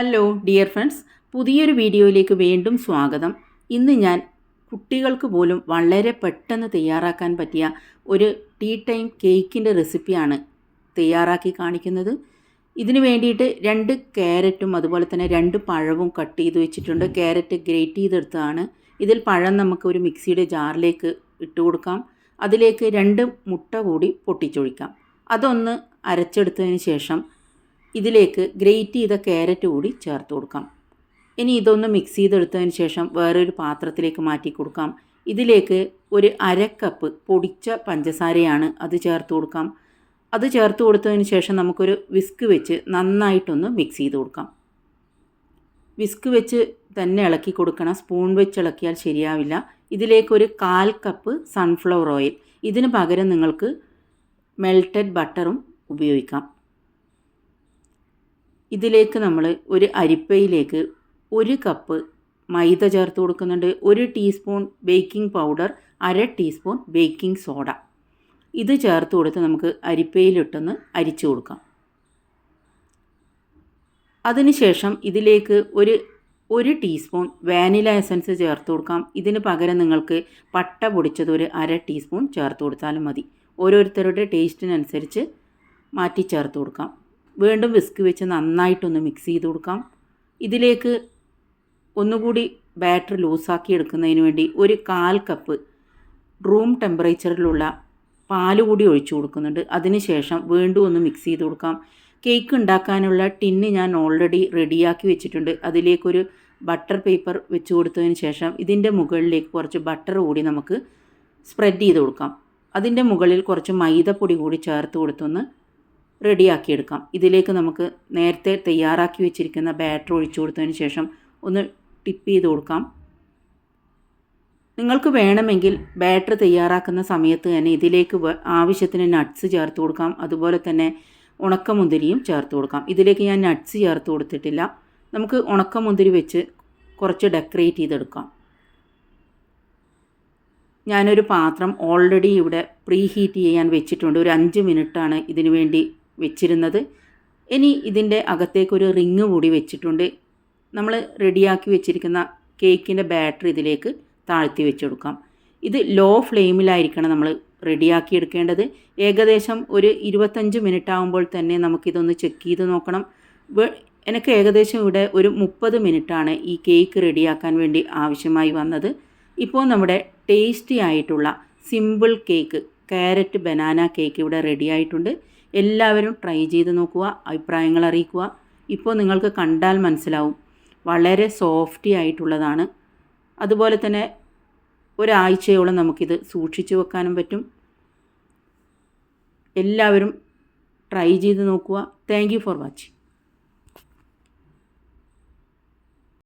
Hello dear friends പുതിയൊരു വീഡിയോയിലേക്ക് വീണ്ടും സ്വാഗതം. ഇന്ന് ഞാൻ കുട്ടികൾക്ക് പോലും വളരെ പെട്ടെന്ന് തയ്യാറാക്കാൻ പറ്റിയ ഒരു ടീ ടൈം കേക്കിന്റെ റെസിപ്പിയാണ് തയ്യാറാക്കി കാണിക്കുന്നത്. ഇതിന് വേണ്ടിയിട്ട് രണ്ട് ക്യാരറ്റും അതുപോലെ തന്നെ രണ്ട് പഴവും കട്ട് ചെയ്ത് വെച്ചിട്ടുണ്ട്. ക്യാരറ്റ് ഗ്രേറ്റ് ചെയ്തെടുത്തതാണ്. ഇതിൽ പഴം നമുക്ക് ഒരു മിക്സിയുടെ ജാറിലേക്ക് ഇട്ട് കൊടുക്കാം. അതിലേക്ക് രണ്ട് മുട്ട കൂടി പൊട്ടിച്ചൊഴിക്കാം. അതൊന്ന് അരച്ചെടുത്തതിന് ശേഷം ഇതിലേക്ക് ഗ്രേറ്റ് ചെയ്ത ക്യാരറ്റ് കൂടി ചേർത്ത് കൊടുക്കാം. ഇനി ഇതൊന്ന് മിക്സ് ചെയ്തെടുത്തതിന് ശേഷം വേറൊരു പാത്രത്തിലേക്ക് മാറ്റി കൊടുക്കാം. ഇതിലേക്ക് ഒരു അര കപ്പ് പൊടിച്ച പഞ്ചസാരയാണ് അത് ചേർത്ത് കൊടുക്കാം. അത് ചേർത്ത് കൊടുത്തതിന് ശേഷം നമുക്കൊരു വിസ്ക് വെച്ച് നന്നായിട്ടൊന്ന് മിക്സ് ചെയ്ത് കൊടുക്കാം. വിസ്ക് വെച്ച് തന്നെ ഇളക്കി കൊടുക്കണം. സ്പൂൺ വെച്ച് ഇളക്കിയാൽ ശരിയാവില്ല. ഇതിലേക്കൊരു കാൽ കപ്പ് സൺഫ്ലവർ ഓയിൽ ഇതിന് പകരം നിങ്ങൾക്ക് മെൽറ്റഡ് ബട്ടറും ഉപയോഗിക്കാം. ഇതിലേക്ക് നമ്മൾ ഒരു അരിപ്പയിലേക്ക് ഒരു കപ്പ് മൈദ ചേർത്ത് കൊടുക്കുന്നുണ്ട്. ഒരു ടീസ്പൂൺ ബേക്കിംഗ് പൗഡർ അര ടീസ്പൂൺ ബേക്കിംഗ് സോഡ. ഇത് ചേർത്ത് കൊടുത്ത് നമുക്ക് അരിപ്പയിലിട്ടൊന്ന് അരിച്ചു കൊടുക്കാം. അതിനുശേഷം ഇതിലേക്ക് ഒരു ഒരു ടീസ്പൂൺ വാനില എസൻസ് ചേർത്ത് കൊടുക്കാം. ഇതിന് പകരം നിങ്ങൾക്ക് പട്ട പൊടിച്ചത് ഒരു അര ടീസ്പൂൺ ചേർത്ത് കൊടുത്താലും മതി. ഓരോരുത്തരുടെ ടേസ്റ്റിനനുസരിച്ച് മാറ്റി ചേർത്ത് കൊടുക്കാം. വീണ്ടും വിസ്ക് വെച്ച് നന്നായിട്ടൊന്ന് മിക്സ് ചെയ്ത് കൊടുക്കാം. ഇതിലേക്ക് ഒന്നുകൂടി ബാറ്റർ ലൂസാക്കി എടുക്കുന്നതിന് വേണ്ടി ഒരു കാൽ കപ്പ് റൂം ടെമ്പറേച്ചറിലുള്ള പാൽ കൂടി ഒഴിച്ചു കൊടുക്കുന്നുണ്ട്. അതിനുശേഷം വീണ്ടും ഒന്ന് മിക്സ് ചെയ്ത് കൊടുക്കാം. കേക്ക് ഉണ്ടാക്കാനുള്ള ടിന്ന് ഞാൻ ഓൾറെഡി റെഡിയാക്കി വെച്ചിട്ടുണ്ട്. അതിലേക്കൊരു ബട്ടർ പേപ്പർ വെച്ച് കൊടുത്തതിന് ശേഷം ഇതിന്റെ മുകളിലേക്ക് കുറച്ച് ബട്ടർ കൂടി നമുക്ക് സ്പ്രെഡ് ചെയ്ത് കൊടുക്കാം. അതിന്റെ മുകളിൽ കുറച്ച് മൈദപ്പൊടി കൂടി ചേർത്ത് കൊടുത്തൊന്ന് റെഡിയാക്കിയെടുക്കാം. ഇതിലേക്ക് നമുക്ക് നേരത്തെ തയ്യാറാക്കി വെച്ചിരിക്കുന്ന ബാറ്റർ ഒഴിച്ചു കൊടുത്തതിന് ശേഷം ഒന്ന് ടിപ്പ് ചെയ്ത് കൊടുക്കാം. നിങ്ങൾക്ക് വേണമെങ്കിൽ ബാറ്റർ തയ്യാറാക്കുന്ന സമയത്ത് തന്നെ ഇതിലേക്ക് ആവശ്യത്തിന് നട്ട്സ് ചേർത്ത് കൊടുക്കാം. അതുപോലെ തന്നെ ഉണക്കമുന്തിരിയും ചേർത്ത് കൊടുക്കാം. ഇതിലേക്ക് ഞാൻ നട്ട്സ് ചേർത്ത് കൊടുത്തിട്ടില്ല. നമുക്ക് ഉണക്കമുന്തിരി വെച്ച് കുറച്ച് ഡെക്കറേറ്റ് ചെയ്തെടുക്കാം. ഞാനൊരു പാത്രം ഓൾറെഡി ഇവിടെ പ്രീ ഹീറ്റ് ചെയ്യാൻ വെച്ചിട്ടുണ്ട്. ഒരു അഞ്ച് മിനിറ്റാണ് ഇതിനു വേണ്ടി വെച്ചിരുന്നത്. ഇനി ഇതിന്റെ അകത്തേക്കൊരു റിങ് കൂടി വെച്ചിട്ടുണ്ട്. നമ്മൾ റെഡിയാക്കി വെച്ചിരിക്കുന്ന കേക്കിന്റെ ബാറ്റർ ഇതിലേക്ക് താഴ്ത്തി വെച്ചെടുക്കാം. ഇത് ലോ ഫ്ലെയിമിലായിരിക്കണം നമ്മൾ റെഡിയാക്കി എടുക്കേണ്ടത്. ഏകദേശം ഒരു ഇരുപത്തഞ്ച് മിനിറ്റ് ആകുമ്പോൾ തന്നെ നമുക്കിതൊന്ന് ചെക്ക് ചെയ്ത് നോക്കണം. എനിക്ക് ഏകദേശം ഇവിടെ ഒരു മുപ്പത് മിനിറ്റാണ് ഈ കേക്ക് റെഡിയാക്കാൻ വേണ്ടി ആവശ്യമായി വന്നത്. ഇപ്പോൾ നമ്മുടെ ടേസ്റ്റി ആയിട്ടുള്ള simple cake carrot banana cake ഇവിടെ റെഡി ആയിട്ടുണ്ട് എല്ലാവരും ട്രൈ ചെയ്ത് നോക്കുക അഭിപ്രായങ്ങൾ അറിയിക്കുക. ഇപ്പോൾ നിങ്ങൾക്ക് കണ്ടാൽ മനസ്സിലാവും വളരെ സോഫ്റ്റി ആയിട്ടുള്ളതാണ്. അതുപോലെ തന്നെ ഒരാഴ്ചയോളം നമുക്കിത് സൂക്ഷിച്ചു വെക്കാനും പറ്റും. എല്ലാവരും ട്രൈ ചെയ്ത് നോക്കുക. Thank for watching